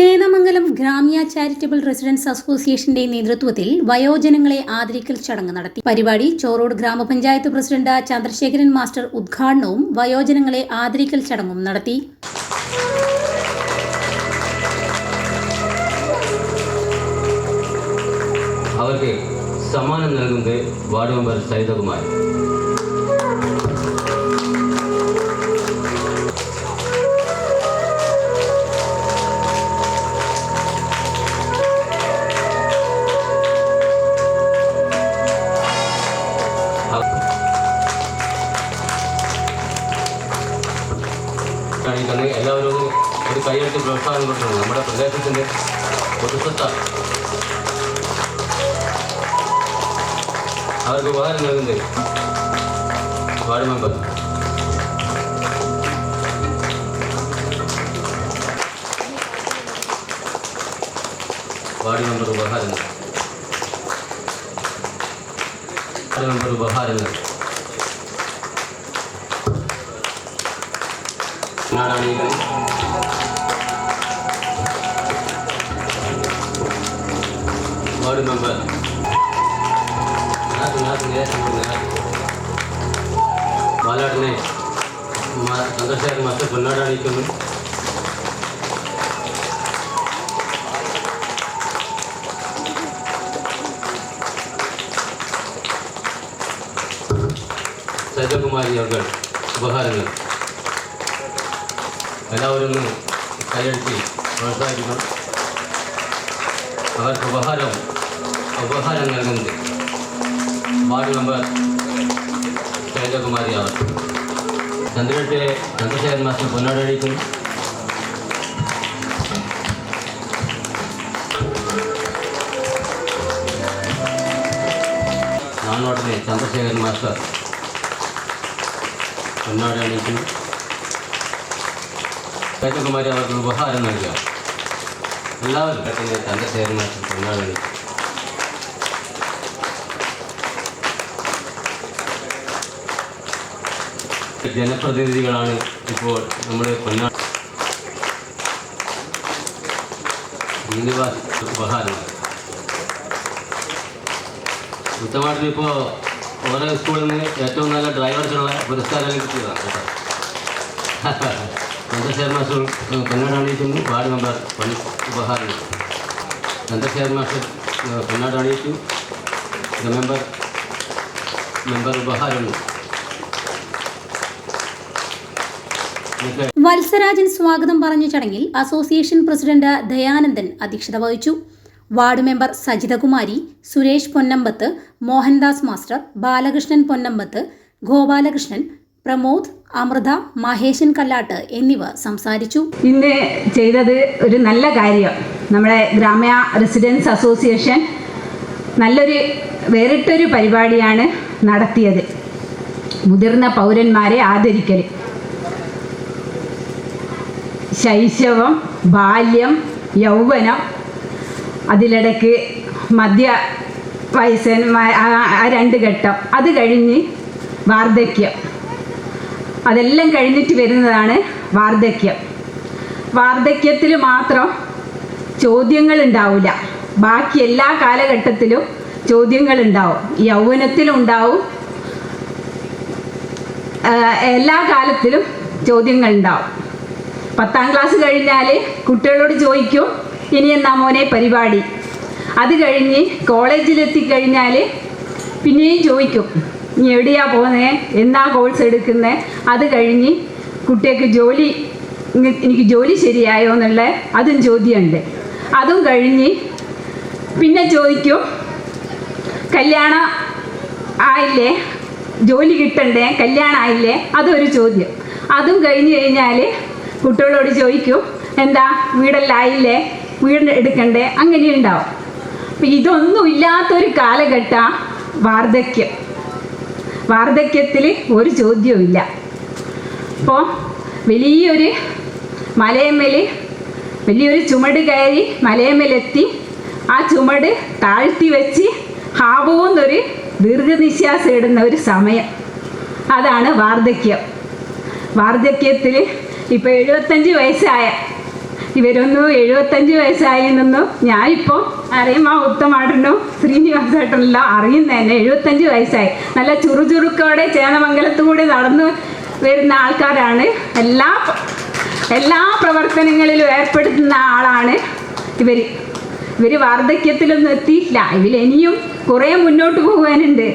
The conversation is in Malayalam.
ചേന്നമംഗലം ഗ്രാമ്യ ചാരിറ്റബിൾ റെസിഡൻസ് അസോസിയേഷന്റെ നേതൃത്വത്തിൽ വയോജനങ്ങളെ ആദരിക്കൽ ചടങ്ങ് നടത്തി. പരിപാടി ചോറോഡ് ഗ്രാമപഞ്ചായത്ത് പ്രസിഡന്റ് ചന്ദ്രശേഖരൻ മാസ്റ്റർ ഉദ്ഘാടനവും വയോജനങ്ങളെ ആദരിക്കൽ ചടങ്ങും നടത്തി. അവർക്ക് സമ്മാനം നൽകുന്നത് വാർഡ് മെമ്പർ സൈതകുമാർ കാണിക്കുന്നത് എല്ലാവരും ഒരു കൈയെടുത്ത് പ്രോത്സാഹനം കൊടുക്കണം. നമ്മുടെ പ്രദേശത്തിന്റെ പൊതുസ്വത്താണ് അവർക്ക് ഉപകാരം നൽകുന്നത് വാർഡ് മെമ്പർ. വാർഡ് മെമ്പർ ഉപഹാരങ്ങൾ. വാർഡ് മെമ്പർ ഉപഹാരങ്ങൾ. നാടാണികൾ വാർഡ് മെമ്പർ നാക്ക് നാക്ക് നേരം ബാലാട്ടിനെ ചന്ദ്രശേഖരൻ മാസ്റ്റർ പൊന്നാട് അണിയിക്കുന്നു സജകുമാരി അവർ ഉപഹാരങ്ങൾ എല്ലാവരും കൈയടിച്ച് പ്രോത്സാഹിപ്പിക്കണം. അവർക്ക് ഉപഹാരം ഉപഹാരം നൽകുന്നത് വാർഡ് മെമ്പർ ശൈലകുമാരി അവർ. ചന്ദ്രട്ടിലെ ചന്ദ്രശേഖരൻ മാസ്റ്റർ പൊന്നാടടിക്കുന്നു നാണോട്ടിലെ ചന്ദ്രശേഖരൻ മാസ്റ്റർ പൊന്നാട ശൈലകുമാരി അവർക്ക് ഉപഹാരം നൽകുക. എല്ലാവരും പെട്ടെന്ന് തന്റെ മാസ്റ്റർ പൊന്നാട ജനപ്രതിനിധികളാണ് ഇപ്പോൾ നമ്മുടെ പൊന്നാ ഉപഹാരം ഉത്തമാട്ടിൽ ഇപ്പോൾ ഓരോ സ്കൂളിൽ നിന്ന് ഏറ്റവും നല്ല ഡ്രൈവർക്കുള്ള പുരസ്കാരം കിട്ടിയതാണ് കേട്ടോ. മെമ്പർ മെമ്പർ ഉപഹാരം നിങ്ങൾക്ക് വത്സരാജൻ സ്വാഗതം പറഞ്ഞ ചടങ്ങിൽ അസോസിയേഷൻ പ്രസിഡന്റ് ദയാനന്ദൻ അധ്യക്ഷത വഹിച്ചു. Ward member Sajithakumari Suresh Ponnambath Mohandas master Balakrishnan Ponnambath Gopalakrishnan Pramod Amritha Maheshan Kallatt എന്നിവ സംസാരിച്ചു. ഇന്ന് ചെയ്തത് ഒരു നല്ല കാര്യം. നമ്മുടെ ഗ്രാമ്യ റെസിഡൻസ് അസോസിയേഷൻ നല്ലൊരു വേറിട്ടൊരു പരിപാടിയാണ് നടത്തിയത്. മുതിർന്ന പൗരന്മാരെ ആദരിക്കൽ ശൈശവം ബാല്യം യൗവനം അതിലിടയ്ക്ക് മധ്യ വയസ്സന്മാർ ആ- രണ്ട് ഘട്ടം. അത് കഴിഞ്ഞ് വാർദ്ധക്യം. അതെല്ലാം കഴിഞ്ഞിട്ട് വരുന്നതാണ് വാർദ്ധക്യം. വാർദ്ധക്യത്തിൽ മാത്രം ചോദ്യങ്ങൾ ഉണ്ടാവില്ല ബാക്കി എല്ലാ കാലഘട്ടത്തിലും ചോദ്യങ്ങൾ ഉണ്ടാവും യൗവനത്തിലും ഉണ്ടാവും എല്ലാ കാലത്തിലും ചോദ്യങ്ങൾ ഉണ്ടാവും പത്താം ക്ലാസ് കഴിഞ്ഞാൽ കുട്ടികളോട് ചോദിക്കും ഇനി എന്നാ മോനെ പരിപാടി? അത് കഴിഞ്ഞ് കോളേജിലെത്തി കഴിഞ്ഞാൽ പിന്നെയും ചോദിക്കും നീ എവിടെയാ പോകുന്നത് എന്നാ കോഴ്സ് എടുക്കുന്നത് അത് കഴിഞ്ഞ് കുട്ടിയൊക്കെ ജോലി എനിക്ക് ജോലി ശരിയായോ എന്നുള്ള അതും ചോദ്യമുണ്ട്. അതും കഴിഞ്ഞ് പിന്നെ ചോദിക്കും കല്യാണം ആയില്ലേ? ജോലി കിട്ടണ്ടേ? കല്യാണം ആയില്ലേ? അതൊരു ചോദ്യം. അതും കഴിഞ്ഞ് കഴിഞ്ഞാൽ കുട്ടികളോട് ചോദിക്കും എന്താ? വീടെല്ലാം ആയില്ലേ? വീട് എടുക്കണ്ടേ? അങ്ങനെ ഉണ്ടാവും അപ്പം ഇതൊന്നും ഇല്ലാത്തൊരു കാലഘട്ട വാർദ്ധക്യം. വാർദ്ധക്യത്തിൽ ഒരു ചോദ്യവും ഇല്ല അപ്പോൾ വലിയൊരു മലയമ്മൽ വലിയൊരു ചുമട് കയറി മലയമ്മലെത്തി. ആ ചുമട് താഴ്ത്തി വെച്ച് ഹാവോന്നൊരു ദീർഘനിശ്വാസം ഇടുന്ന ഒരു സമയം. അതാണ് വാർദ്ധക്യം. വാർദ്ധക്യത്തിൽ ഇപ്പോൾ എഴുപത്തഞ്ച് വയസ്സായ ഇവരൊന്നും എഴുപത്തഞ്ച് വയസ്സായെന്നൊന്നും ഞാനിപ്പോൾ അറിയുമ്പോൾ ഉത്തമാട്ടനും ശ്രീനിവാസേട്ടനെല്ലാം അറിയുന്ന തന്നെ എഴുപത്തഞ്ച് വയസ്സായി. നല്ല ചുറുചുറുക്കോടെ ചേന്നമംഗലത്തുകൂടി നടന്നു വരുന്ന ആൾക്കാരാണ്. എല്ലാ എല്ലാ പ്രവർത്തനങ്ങളിലും ഏർപ്പെടുത്തുന്ന ആളാണ് ഇവർ ഇവർ വാർദ്ധക്യത്തിലൊന്നും എത്തിയില്ല ഇവർ ഇനിയും കുറേ മുന്നോട്ട് പോകാനുണ്ട്